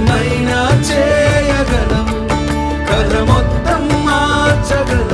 ఏమైనా చేయగలము కథ మొత్తం మార్చగలము